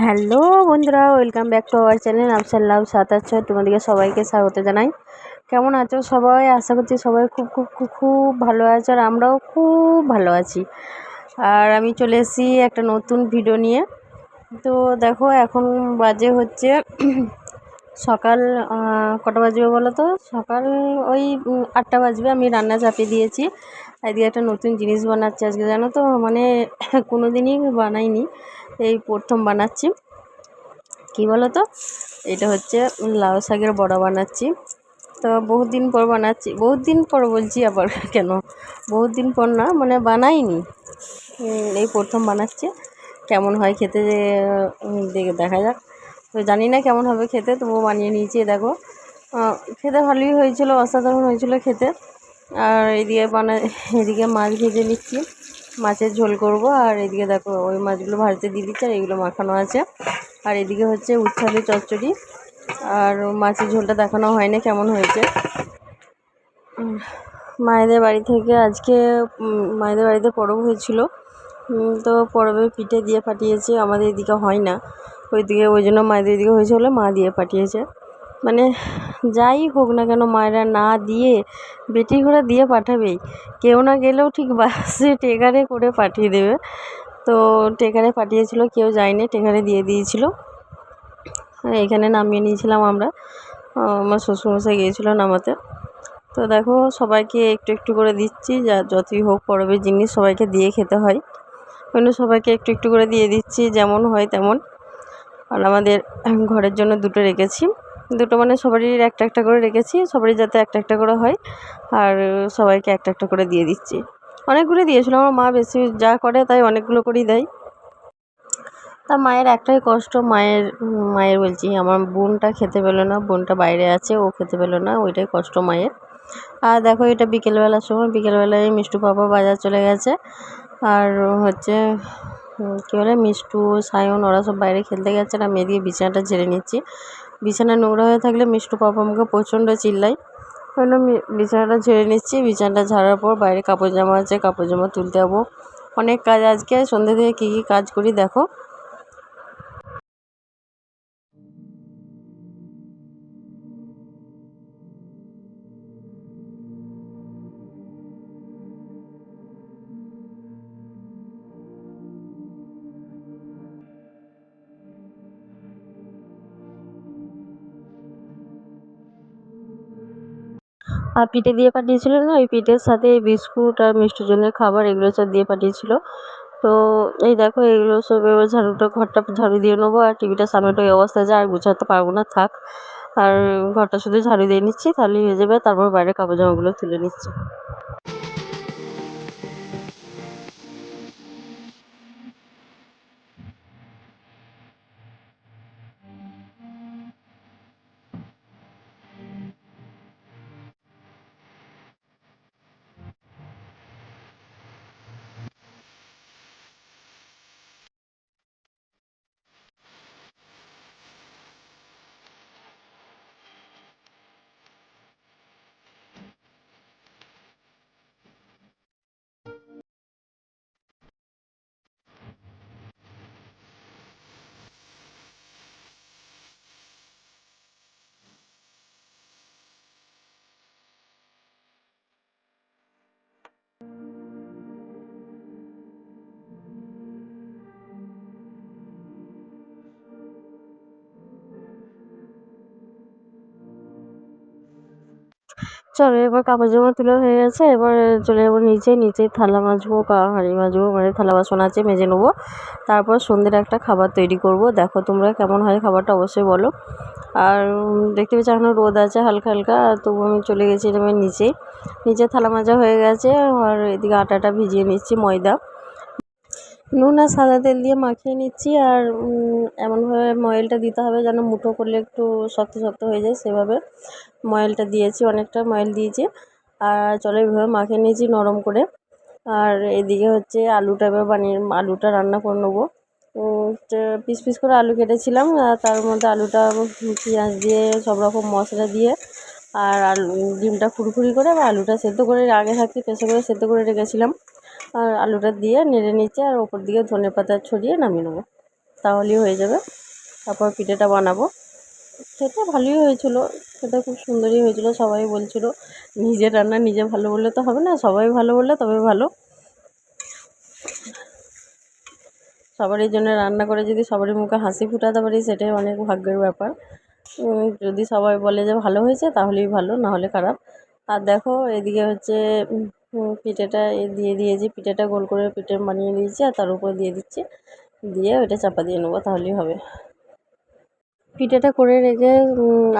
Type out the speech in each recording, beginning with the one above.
Hello বন্ধুরা welcome back to our channel Afsar love সাতাশ ছয় তোমাদেরকে সবাইকে স্বাগত জানাই। কেমন আছো সবাই? আশা করছি সবাই খুব খুব খুব খুব ভালো আছে আর আমরাও খুব ভালো আছি। আর আমি চলে এসেছি একটা নতুন ভিডিও নিয়ে। তো দেখো, এখন বাজে হচ্ছে সকাল কটা বাজবে বলো তো? সকাল ওই আটটা বাজবে। আমি রান্না চাপিয়ে দিয়েছি। এদিকে একটা নতুন জিনিস বানাচ্ছি আজকে, জানো তো? মানে কোনো দিনই বানাইনি। এই প্রথম বানাচ্ছি। কি বলো তো এটা হচ্ছে লাউ শাকের বড়া বানাচ্ছি। তো বহুত দিন পর বানাচ্ছি। বহুত দিন পর বলছি আবার কেন? বহুত দিন পর না মানে বানাইনি। এই প্রথম বানাচ্ছি। কেমন হয় খেতে দেখে, দেখা যাক। তো জানি না কেমন হবে খেতে, তবুও বানিয়ে নিয়েছি দেখো। খেতে ভালোই হয়েছিল, অসাধারণ হয়েছিল খেতে। আর এদিকে বানা এদিকে মাছ ভেজে নিচ্ছি। মাছের ঝোল করব, আর এদিকে দেখো ওই মাছগুলো ভাজতে দিয়ে দিচ্ছে, আর এগুলো মাখানো আছে। আর এদিকে হচ্ছে উচ্ছালি চচ্চড়ি, আর মাছের ঝোলটা দেখানো হয় না কেমন হয়েছে। মায়েদের বাড়ি থেকে আজকে মায়েদের বাড়িতে পরব হয়েছিল। তো পরবে পিঠে দিয়ে পাঠিয়েছে, আমাদের এদিকে হয় না। ওইদিকে, ওই জন্য মায়েদের এদিকে হয়েছে বলে মা দিয়ে পাঠিয়েছে। মানে যাই হোক না কেন মায়েরা না দিয়ে বেটি ঘোড়া দিয়ে পাঠাবেই কেউ না গেলেও ঠিক বাসে টেকারে করে পাঠিয়ে দেবে। তো টেকারে পাঠিয়েছিল, কেউ যায়নি, টেকারে দিয়ে দিয়েছিল। এখানে নামিয়ে নিয়েছিলাম আমরা। আমার শ্বশুরমশাই গিয়েছিল নামাতে। তো দেখো, সবাইকে একটু একটু করে দিচ্ছি, যা যতই হোক পরবের জিনিস সবাইকে দিয়ে খেতে হয়। ওই সবাইকে একটু একটু করে দিয়ে দিচ্ছি, যেমন হয় তেমন। আর আমাদের ঘরের জন্য দুটো রেখেছি। দুটো মানে সবারই একটা একটা করে রেখেছি, সবারই যাতে একটা একটা করে হয়। আর সবাইকে একটা একটা করে দিয়ে দিচ্ছি। অনেকগুলো দিয়েছিলো, আমার মা বেশি যা করে তাই অনেকগুলো করেই দেয়। তা মায়ের একটাই কষ্ট, মায়ের মায়ের বলছি, আমার বোনটা খেতে পেল না, বোনটা বাইরে আছে, ও খেতে পেল না, ওইটাই কষ্ট মায়ের। আর দেখো, এটা বিকেলবেলার সময়, বিকেলবেলায় মিষ্টু পাপা বাজার চলে গেছে। আর হচ্ছে কী বলে, মিষ্টু, সায়ন, ওরা সব বাইরে খেলতে গেছে, আর আমি এদিকে বিছানাটা ঝেড়ে নিচ্ছি। বিছানা নোংরা হয়ে থাকলে মিষ্টু পাপা আমাকে প্রচণ্ড চিল্লাই জন্য বিছানাটা ঝেড়ে নিচ্ছি, বিছানাটা ঝাড়ার পর বাইরে কাপড় জামা আছে, কাপড় জামা তুলতে যাব। অনেক কাজ আজকে, সন্ধ্যে থেকে কী কী কাজ করি দেখো। আর পিঠে দিয়ে পাঠিয়েছিল না, ওই পিঠের সাথে বিস্কুট আর মিষ্টির জন্য খাবার এগুলো সব দিয়ে পাঠিয়েছিল। তো এই দেখো, এগুলো সব এবার ঝাড়ুটা, ঘরটা ঝাড়ু দিয়ে নেব আর টিভিটার সামনেটা ওই অবস্থা যায়, আর গুছাতে পারব না, থাক। আর ঘরটা শুধু ঝাড়ু দিয়ে নিচ্ছি, তাহলেই হয়ে যাবে, তারপর বাইরে কাপড় জামাগুলো তুলে নিচ্ছি। চলো, এবার কাপড় জামা তুলে হয়ে গেছে, এবার চলে যাব নিচে নিচে থালা মাজবো হাঁড়ি মাজবো মানে থালা বাসন আছে, মেজে নেব। তারপর সন্ধ্যের একটা খাবার তৈরি করব। দেখো তোমরা কেমন হয় খাবারটা অবশ্যই বলো। আর দেখতে পাচ্ছি এখনও রোদ আছে হালকা হালকা, তবু আমি চলে গেছি এবার নিচে। নিচে থালা মাজা হয়ে গেছে, আর এদিকে আটাটা ভিজিয়ে নিচ্ছি ময়দা। নুন আর সাদা তেল দিয়ে মাখিয়ে নিচ্ছি আর এমনভাবে ময়েলটা দিতে হবে যেন মুঠো করলে একটু শক্ত শক্ত হয়ে যায়, সেভাবে ময়েলটা দিয়েছি, অনেকটা ময়েল দিয়েছি। আর চলো এইভাবে মাখিয়ে নিয়েছি নরম করে। আর এদিকে হচ্ছে আলুটা এবার বানিয়ে, আলুটা রান্না করে নেব। পিস পিস করে আলু কেটেছিলাম, আর তার মধ্যে আলুটা, পেঁয়াজ দিয়ে সব রকম মশলা দিয়ে আর আলু, ডিমটা খুরখুরি করে আলুটা সেদ্ধ করে আগে থাকতে প্রেসার করে সেদ্ধ করে রেখেছিলাম। আর আলুটা দিয়ে নেড়ে নিচ্ছে আর ওপর দিকে ধনে পাতা ছড়িয়ে নামিয়ে নেব। তাহলেই হয়ে যাবে। তারপর পিঠেটা বানাবো। খেতে ভালোই হয়েছিল। খেতে খুব সুন্দরই হয়েছিল, সবাই বলছিল। নিজের রান্না নিজে ভালো বললে তো হবে না, সবাই ভালো বললে তবে ভালো। সবারই জন্য রান্না করে যদি সবারই মুখে হাসি ফোটাতে পারি, সেটাই অনেক ভাগ্যের ব্যাপার। যদি সবাই বলে যে ভালো হয়েছে, তাহলেই ভালো, না হলে খারাপ। আর দেখো, এদিকে হচ্ছে পিঠেটা এ দিয়ে দিয়েছি। পিঠেটা গোল করে পিঠে বানিয়ে দিয়েছি আর তার উপর দিয়ে দিচ্ছি। দিয়ে ওইটা চাপা দিয়ে নেব, তাহলেই হবে। পিঠেটা করে রেখে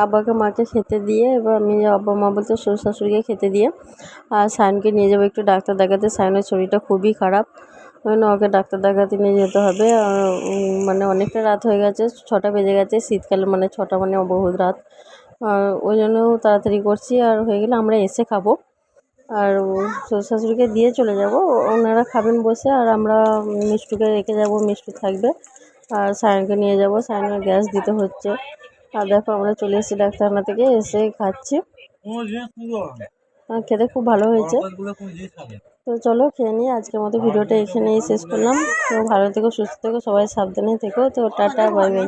আব্বাকে মাকে খেতে দিয়ে, এবার আমি আব্বা মা বলতে শ্বশুর শাশুড়িকে খেতে দিয়ে, আর সায়নকে নিয়ে যাব একটু ডাক্তার দেখাতে। সায়নের শরীরটা খুবই খারাপ। ওই ওকে ডাক্তার দেখাতে নিয়ে যেতে হবে। মানে অনেকটা রাত হয়ে গেছে, ছটা বেজে গেছে। শীতকালে মানে ছটা মানে বহুত রাত। আর ওই জন্য তাড়াতাড়ি করছি। আর হয়ে গেলে আমরা এসে খাব। আর শ্বশুর শাশুড়িকে দিয়ে চলে যাব। ওনারা খাবেন বসে আর আমরা মিষ্টুকে রেখে যাব মিষ্টু থাকবে। আর সায়নকে নিয়ে যাব সায়নের গ্যাস দিতে হচ্ছে। আর দেখো আমরা চলে এসেছি ডাক্তারখানা থেকে এসে খাচ্ছি। আর খেতে খুব ভালো হয়েছে। তো চলো খেয়ে নিই আজকের মতো ভিডিওটা এখানেই শেষ করলাম। তো ভালো থেকো সুস্থ থেকো সবাই সাবধানে থেকো। তো টাটা বাই বাই।